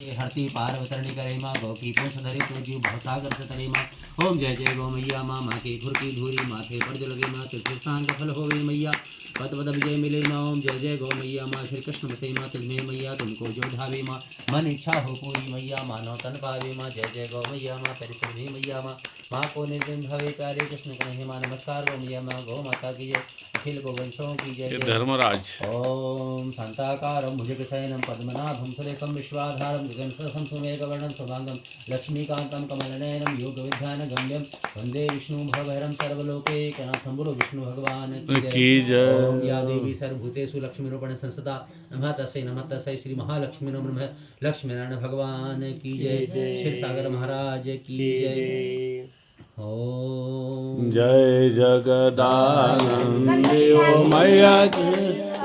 हरती पार्वतरणी करे माँ गौ की पूछ धरी तो जीव भवसागर से तरे माँ ओम जय जय गौ मैया माँ माँ की खुर की धूरी माथे पर जो लगे माँ तीर्थ स्थान का फल होवे मैया पद पद विजय मिले माँ ओम जय जय गौ मैया माँ श्री कृष्ण बसे माँ तिल में मैया तुमको जो ढावे माँ मन इच्छा हो पूरी मैया मानो तन पावे माँ जय जय गौ मैया माँ परिसर भी मैया माँ माँ को निर्जन भवे प्यारे कृष्ण कन्हैया माँ नमस्कार गौ मैया माँ गौ माता की जय अखिल गोवंशों की जय ये जय धर्मराज। ॐ शान्ताकारं भुजगशयनं पद्मनाभं सुरेखं विश्वाधारं गगनसरसं सुमेघवर्णं शुभाङ्गं लक्ष्मीकान्तं कमलनयनं योगविध्यानगम्यं वंदे विष्णुं भवहरं सर्वलोकैकनाथं बोलो विष्णु भगवान की जय। या देवी सर्वभूतेषु लक्ष्मीरूपेण संस्थिता नमः तस्यै नमः तस्यै श्री महालक्ष्मी नमः। लक्ष्मीनारायण भगवान की जय। क्षीर सागर महाराज की जय। जय जगदानंदी ओ मैया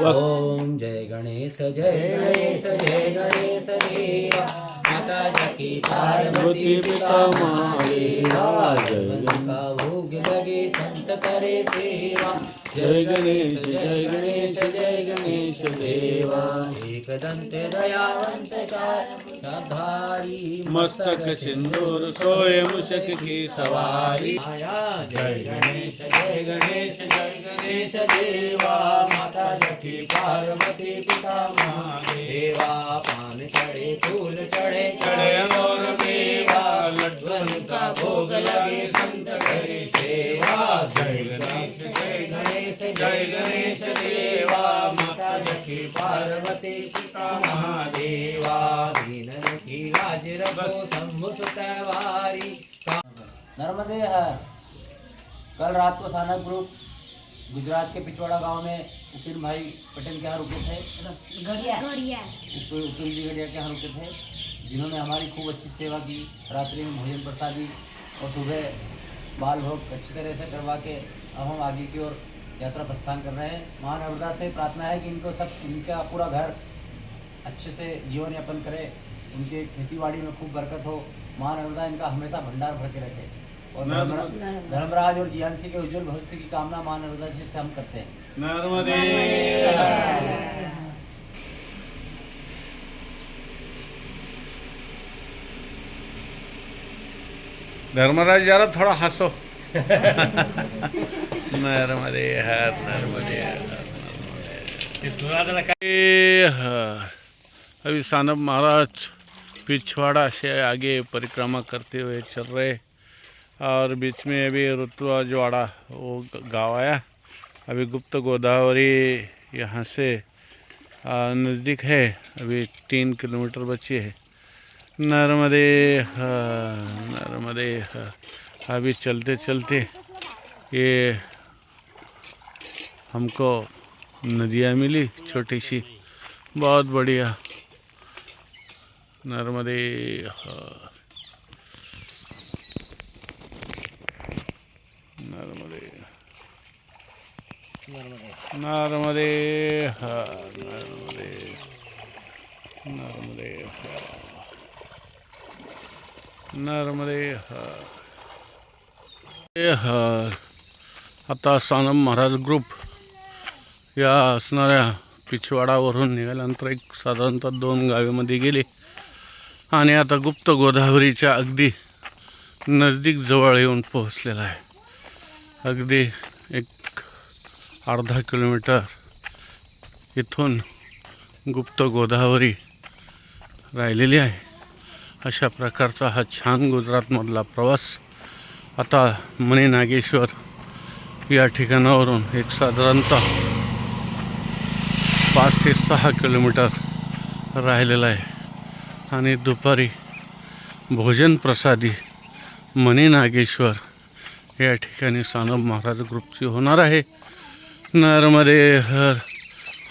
ओम जय गणेश जय गणेश जय गणेश देवा माता जकी पार्वती पिता जय का भोग लगे संत करे सेवा। जय गणेश जय गणेश जय गणेश देवा। एक दंत दयावंत मस्तक सिंदूर सोए मुशक की सवारी। आया जय गणेश जय गणेश जय गणेश देवा। माता जकी पार्वती पिता महादेवा पान चढ़े फूल चढ़े चढ़े और देवा। लड्डू का भोग लगे संत करे सेवा। जय गणेश जय गणेश। जय गणेश देवा माता जकी पार्वती पिता महादेवा दीन की लाज रखो शंभु सुतवारी नर्मदे है। कल रात को सानक ग्रुप गुजरात के पिछवाड़ा गाँव में उपिन भाई पटेल के यहाँ रुके थे गड़िया। उपिन जी गढ़िया के यहाँ रुके थे जिन्होंने हमारी खूब अच्छी सेवा की। रात्रि में भोजन प्रसादी और सुबह बाल भोग अच्छी तरह से करवा के अब हम आगे की ओर यात्रा प्रस्थान कर रहे हैं। माँ नर्मदा से प्रार्थना है कि इनको सब इनका पूरा घर अच्छे से जीवन यापन करे उनके खेती बाड़ी में खूब बरकत हो। माँ नर्मदा इनका हमेशा भंडार भर के रखे। और धर्मराज और जियांसी के उज्जवल भविष्य की कामना माँ नर्मदा जी से हम करते हैं। धर्मराज जरा थोड़ा हंसो। नर्मदे हर नर्मदे हर अभी सानब महाराज पिछवाड़ा से आगे परिक्रमा करते हुए चल रहे और बीच में अभी ऋतुराजवाड़ा वो गाँव आया। अभी गुप्त गोदावरी यहाँ से नज़दीक है। अभी तीन किलोमीटर बची है। नर्मदे हर, नर्मदे हर। अभी चलते चलते ये हमको नदियाँ मिली, छोटी सी। बहुत बढ़िया। नर्मदे नर्मदे। नर्मदे नर्मदे। नर्मदे नर्मदे आता सानम महाराज ग्रुप या असणाऱ्या पिछवाडावरून निघाल्यानंतर एक साधारणतः दोन गावेमध्ये गेले. आणि आता गुप्त गोदावरीच्या अगदी नजदीक जवळ येऊन पोहोचलेला आहे. अगदी एक अर्धा किलोमीटर इथून गुप्त गोदावरी राहिलेली आहे. अशा प्रकारचा हा छान गुजरातमधला प्रवास आता मणी नागेश्वर या ठिकाणावरून एक साधारणतः पाच ते सहा किलोमीटर राहिलेला आहे. आणि दुपारी भोजन प्रसादी मणी नागेश्वर या ठिकाणी सानप महाराज ग्रुपची होणार आहे. नर्मदे हर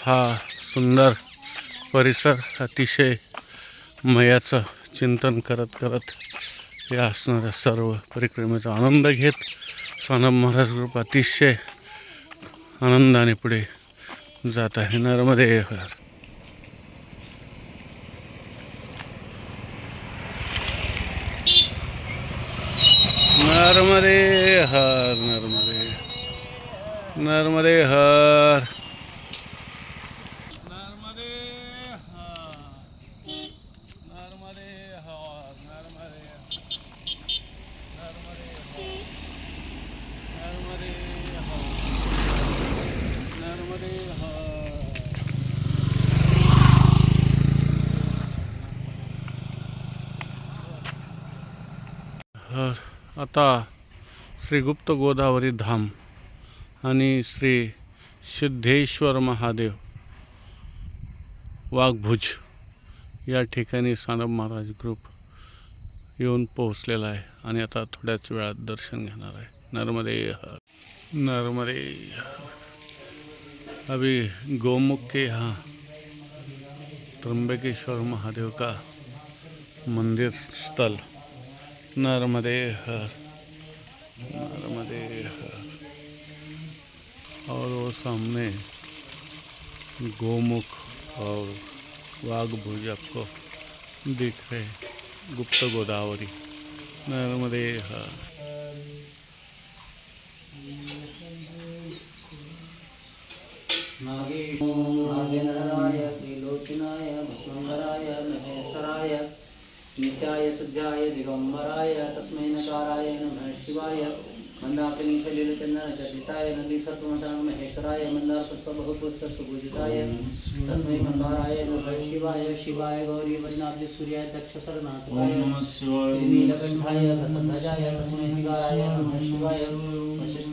हा सुंदर परिसर अतिशय मयाचं चिंतन करत करत या असणाऱ्या सर्व परिक्रमेचा आनंद घेत सानप महाराज ग्रुप अतिशय आनंदाने पुढे जात आहे. नर्मदे हर नर्मदे हर नर्मदे नर्मदे हर नर्मदे हर नर्मदे नर्मदे हर नर्मदे नर्मदे हर नर्मदे हर नर्मदे हर हर आता श्रीगुप्त गोदावरी धाम आणि श्री सिद्धेश्वर महादेव वाघभुज या ठिकाणी सानब महाराज ग्रुप येऊन पोहोचलेला आहे आणि आता थोड्याच वेळात दर्शन घेणार आहे. नर्मदे नर्मदे अभी गोमुख के यहाँ त्र्यंबकेश्वर महादेव का मंदिर स्थल। नर्मदे हर नर्मदे हर और वो सामने गोमुख और वाघ भुज आपको दिख रहे गुप्त गोदावरी नर्मदे हर नागेन्द्राय नित्याय शुद्धाय दिगंबराय तस्मै नकाराय नमः शिवाय। मंदाकिनी सलिलचंदन चर्चिताय नदी सर्वमतान महेश्वराय पुष्प तस्मै मंदाराय नमः शिवाय। शिवाय गौरी वैनाब्ज सूर्याय दक्षसरनाथकाय श्रीनीलकंठाय प्रसन्नजाय तस्मै सिगाराय नमः शिवाय। वशिष्ठ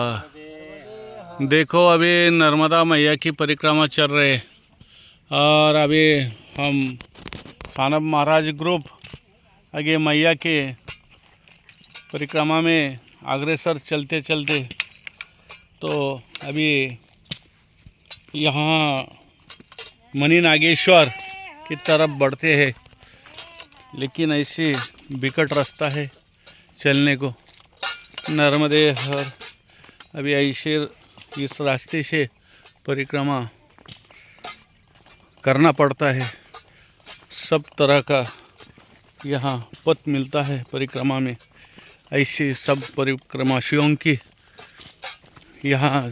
देखो, अभी नर्मदा मैया की परिक्रमा चल रही है। और अभी हम सानब महाराज ग्रुप, आगे मैया के परिक्रमा में अग्रसर चलते चलते तो अभी यहाँ मणि नागेश्वर की तरफ़ बढ़ते हैं, लेकिन ऐसे विकट रास्ता है चलने को। नर्मदे हर, अभी ऐसे इस रास्ते से परिक्रमा करना पड़ता है। सब तरह का यहाँ पथ मिलता है परिक्रमा में। ऐसे सब परिक्रमाशियों की यहाँ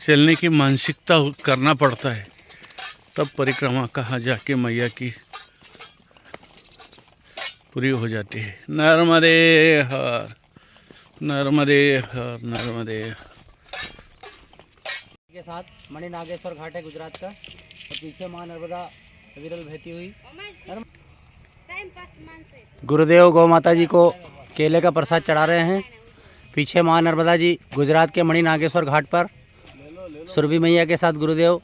चलने की मानसिकता करना पड़ता है। तब परिक्रमा कहाँ जाके मैया की पूरी हो जाती है। नर्मदे हर नर्मदे हर नर्मदे हर। के साथ मणि नागेश्वर घाट है गुजरात का। और पीछे माँ नर्मदा विरल बहती हुई। गुरुदेव गौ माता जी को केले का प्रसाद चढ़ा रहे हैं। पीछे माँ नर्मदा जी गुजरात के मणि नागेश्वर घाट पर। सुरभि मैया के साथ गुरुदेव,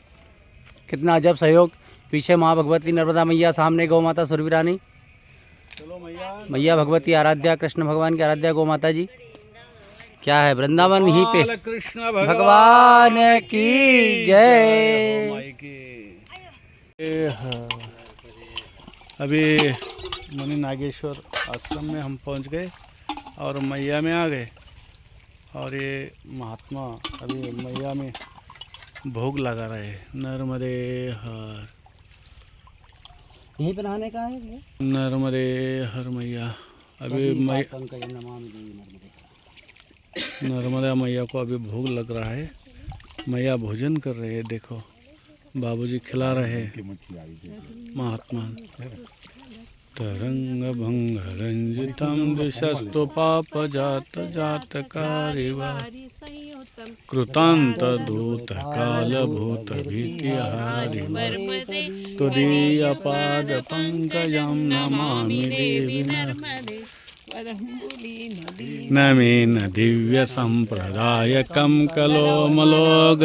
कितना अजब सहयोग। पीछे माँ भगवती नर्मदा मैया, सामने गौ माता सुरभि रानी। मैया भगवती आराध्या, कृष्ण भगवान की आराध्या गौ माता जी। क्या है? वृंदावन ही पे। कृष्ण भगवान की जय। हाँ। अभी मणि नागेश्वर आश्रम में हम पहुँच गए और मैया में आ गए। और ये महात्मा अभी मैया में भोग लगा रहे हैं। नर्मदे हर। यहीं पे नहाने का है ये? नर्मदे हर मैया। अभी मै पंकज नमामि देवी नर्मदे मैया को अभी भोग लग रहा है। मैया भोजन कर रहे हैं, देखो। बाबूजी खिला रहे महात्मा। तरंग भंग रंजितम दिशस्तु पाप जात जात कारिवा। कृतांत दूत काल भूत भीति तुदीय पाद पंकजम नमामि देवी नर्मदे नवीन दिव्य संप्रदायकं कलो मलोग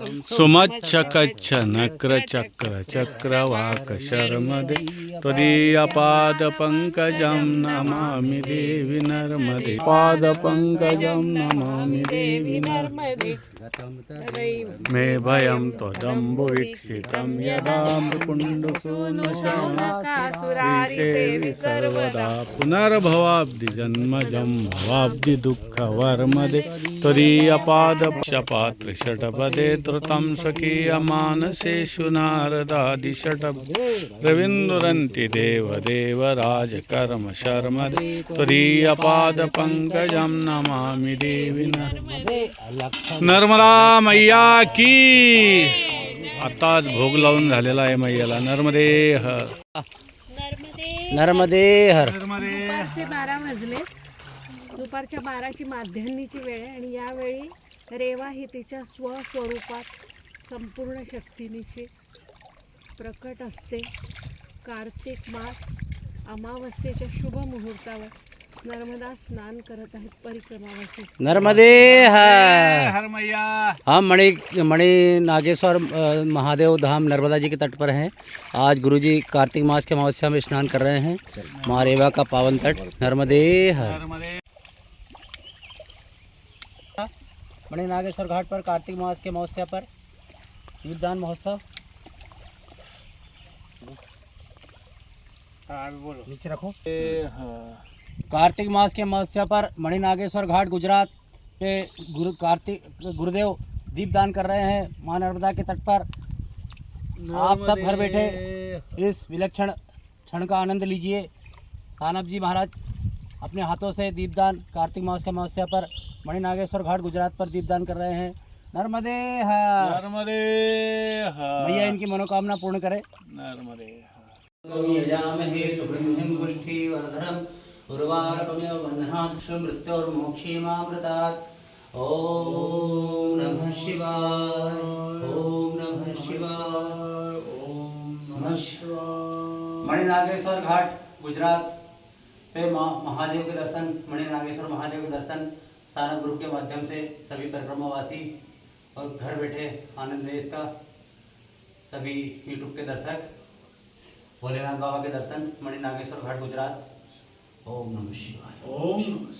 हरि सर्व सुमच्छकच्छ नक्र चक्र चक्रवाक शर्मदे त्वदीयपादपङ्कजं नमामि देवि नर्मदे। पादपङ्कजं नमामि देवि नर्मदे। मे भयं त्वदम्बुवीक्षितं यदा मृकुण्डसूनुशौनकासुरारिसेवि सर्वदा। पुनर्भवाब्धिजन्मजं भवाब्धि दुःखवर्मदे। धृतं स्वकीयमानसेषु नारदादिषटप रविन्दुरन्ति देवदेव राजकर्म शर्मदे त्वदीयपादपङ्कजं नमामि देवि नर्मदे नर्मदा मैया की। आताच भोग लावून झालेला आहे मैयाला नर्मदे हर नर्मदे हर दुपारचे बारा वाजले. दुपारच्या बाराची माध्यान्नीची वेळ आहे आणि यावेळी रेवा ही तिच्या स्वस्वरूपात संपूर्ण शक्तीनिशी प्रकट असते. कार्तिक मास अमावस्येच्या शुभ मुहूर्तावर नर्मदा स्नान करत आहेत परिक्रमावासी. नर्मदे हर मैया हम मणि मणि नागेश्वर अ, महादेव धाम नर्मदा जी के तट पर हैं. आज गुरुजी कार्तिक मास के अमावस्या में स्नान कर रहे हैं. महारेवा का पावन तट नर्मदे हर। नर्मदे। मणि नागेश्वर घाट पर कार्तिक मास के अमावस्या पर दीपदान महोत्सव। नीचे रखो। कार्तिक मास के अमावस्या पर मणि नागेश्वर घाट गुजरात पे गुरु कार्तिक गुरुदेव दीपदान कर रहे हैं माँ नर्मदा के तट पर। आप सब घर बैठे इस विलक्षण क्षण का आनंद लीजिए। सानप जी महाराज अपने हाथों से दीपदान कार्तिक मास के महोत्सव पर मणि नागेश्वर घाट गुजरात पर दीपदान कर रहे हैं। नर्मदे नर्मदे भैया इनकी मनोकामना पूर्ण करे। नर्मदे नमः शिवाय नमः शिवाय। नमः शिवाय। मणिनागेश्वर घाट गुजरात पे महादेव के दर्शन मणि नागेश्वर महादेव के दर्शन। सारंग ग्रुप के माध्यम से सभी परिक्रमावासी और घर बैठे आनंद ले इसका। सभी यूट्यूब के दर्शक भोलेनाथ बाबा के दर्शन मणि नागेश्वर घाट गुजरात। ओम नमः शिवाय। ओम नमः।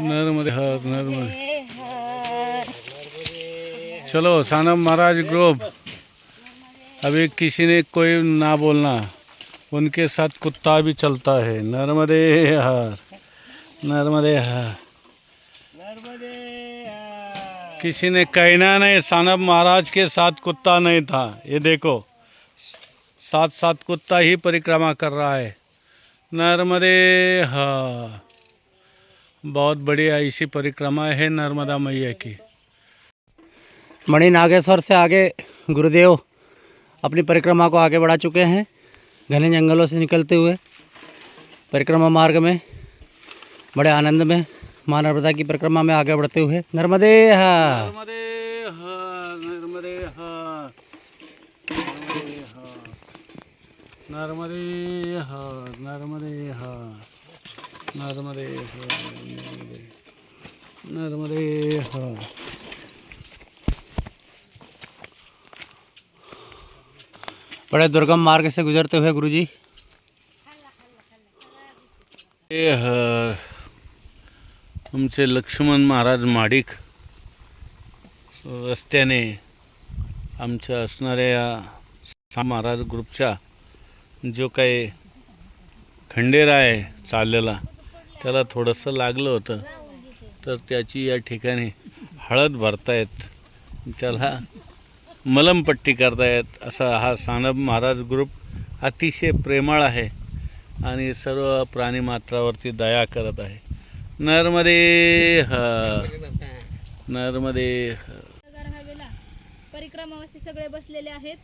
नर्मदे हर नर्मदे। चलो, सानम महाराज ग्रुप अभी किसी ने कोई ना बोलना। उनके साथ कुत्ता भी चलता है। नर्मदे हर। नर्मदे हर। किसी ने कहना नहीं सानब महाराज के साथ कुत्ता नहीं था। ये देखो साथ साथ कुत्ता ही परिक्रमा कर रहा है। नर्मदे हर। बहुत बढ़िया ऐसी परिक्रमा है नर्मदा मैया की। मणि नागेश्वर से आगे गुरुदेव अपनी परिक्रमा को आगे बढ़ा चुके हैं, घने जंगलों से निकलते हुए। परिक्रमा मार्ग में, बड़े आनंद में माँ नर्मदा की परिक्रमा में आगे बढ़ते हुए। नर्मदे नर्मदे नर्मदे नर्मदे नर्मदे नर्मदे नर्मदे बड़े दुर्गम मार्ग से गुजरते हुए गुरुजी। हे आमचे लक्ष्मण महाराज माडिक रस्त्याने आमच्या असणाऱ्या या महाराज ग्रुपच्या जो काही खंडेरा आहे चाललेला त्याला थोडंसं लागलं होतं. तर त्याची या ठिकाणी हळद भरतायत. त्याला मलमपट्टी करतायत असा हा सानप महाराज ग्रुप अतिशय प्रेमळ आहे आणि सर्व प्राणीमात्रावरती दया करत आहे. नर्मदे हर नर्मदे परिक्रमावासी सगळे बसलेले आहेत.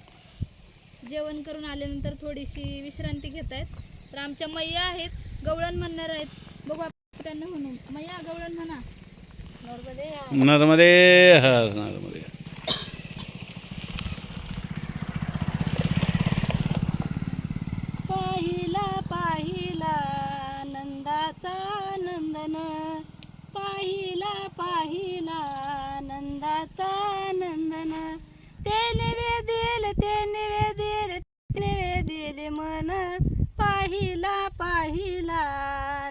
जेवण करून आल्यानंतर थोडीशी विश्रांती घेत आहेत तर आमच्या मैया आहेत गवळण म्हणणार आहेत. बघू आपण त्यांना म्हणू. मैया गवळण म्हणा. नर्मदे नर्मदे हर नर्मदे. नंदाचा नंदन पाहिला पाहिला नंदाचा नंदन. ते निवेदिल ते निवेदिल ते निवेदिल मन. पाहिला पाहिला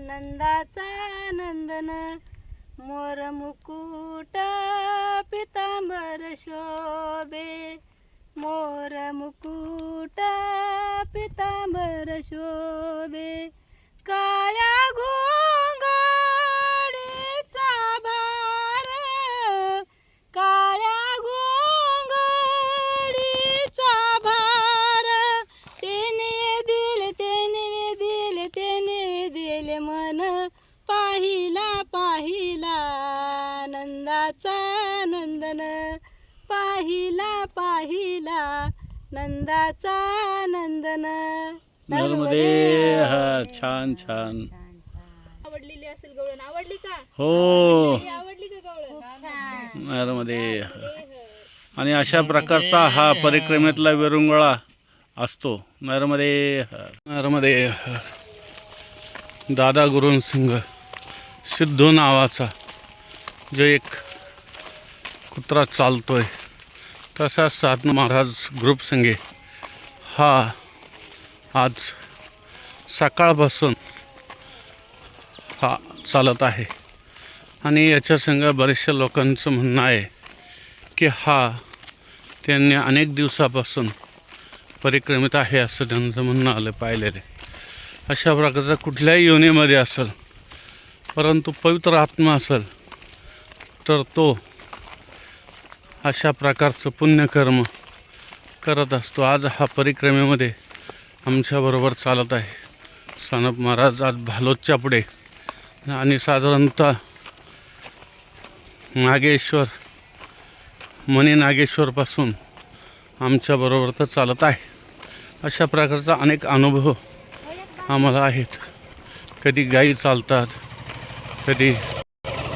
नंदाचा नंदन. मोर मुकुट पितांबर शोभे. मोर मुकुट पितांबर शोभे. नर्मदे हा छान छान आवडलेली असेल गवळण. आवडली का? हो. आवडली का गवळण? नर्मदे आणि अशा प्रकारचा हा परिक्रमेतला विरंगुळा असतो. नर्मदे. नर्मदे. दादा गुरुसिंग सिद्धू नावाचा जो एक कुत्रा चालतोय तसाच साधना महाराज ग्रुप संघे हा आज सकाळपासून हा चालत आहे. आणि याच्या संग बऱ्याचशा लोकांचं म्हणणं आहे की हा त्यांनी अनेक दिवसापासून परिक्रमित आहे असं त्यांचं म्हणणं आलं पाहिलेलं आहे अशा प्रकारचा कुठल्याही योनीमध्ये असेल परंतु पवित्र आत्मा असेल तर तो अशा प्रकारचं पुण्यकर्म करत असतो. आज हा परिक्रमेमध्ये आमच्याबरोबर चालत आहे. सानप महाराज आज भालोदच्या पुढे. आणि साधारणतः नागेश्वर मनी नागेश्वरपासून आमच्याबरोबर तर चालत आहे. अशा प्रकारचा अनेक अनुभव आम्हाला आहेत. कधी गाई चालतात कधी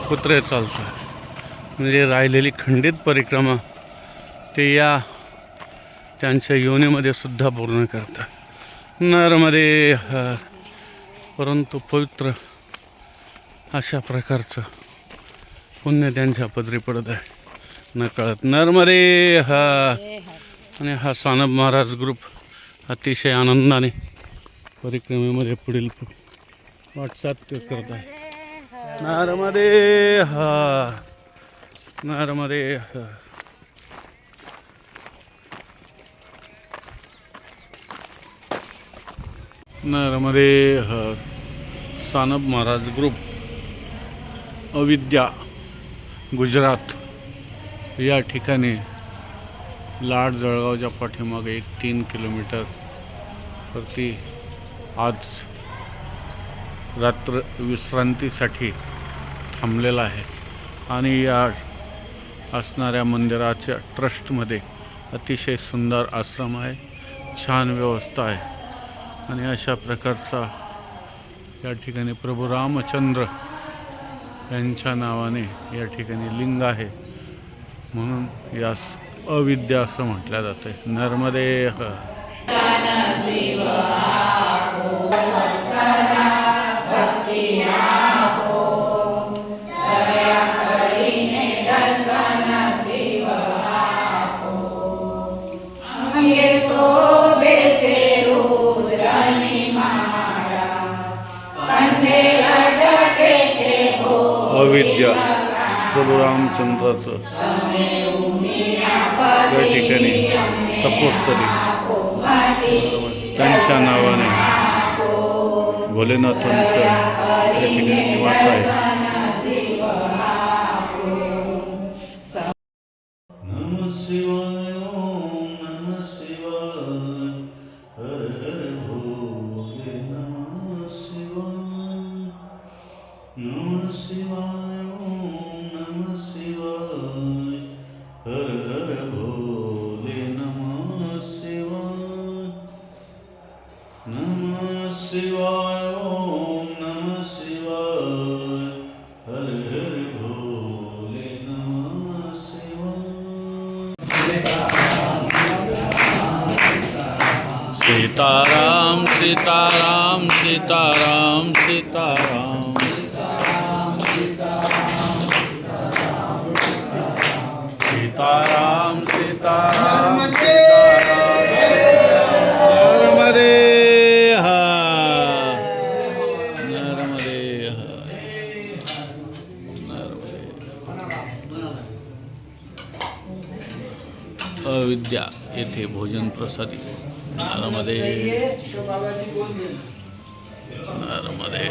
कुत्रे चालतात. म्हणजे राहिलेली खंडित परिक्रमा ते या त्यांच्या योनीमध्ये सुद्धा पूर्ण करतात. नर्मदे परंतु पवित्र अशा प्रकारचं पुण्य त्यांच्या पदरी पडत आहे. नकळत. नर्मदे हा आणि हा सानब महाराज ग्रुप अतिशय आनंदाने परिक्रमेमध्ये पुढील वाटचाल करत आहे. नर्मदे हा नर्मदे हा. नर्मदे हर सानप महाराज ग्रुप. अविद्या गुजरात. या ठिकाणी लाड जळगावच्या पाठीमागे एक तीन किलोमीटर वरती आज रात्र विश्रांतीसाठी थांबलेला आहे. आणि या असणाऱ्या मंदिराच्या ट्रस्टमध्ये अतिशय सुंदर आश्रम आहे. छान व्यवस्था आहे. आणि अशा प्रकारचा या ठिकाणी प्रभू रामचंद्र यांच्या नावाने या ठिकाणी लिंग आहे. म्हणून यास अविद्या असं म्हटलं जाते नर्मदे प्रभू रामचंद्राचं या ठिकाणी तपोस्तरी त्यांच्या नावाने भोलेनाथांचं या ठिकाणी निवास आहे. सीताराम सीताराम सीताराम। सीताराम सीताराम सीताराम नर्मदे अविद्या येथे भोजन प्रसादी। আমাদের আমাদের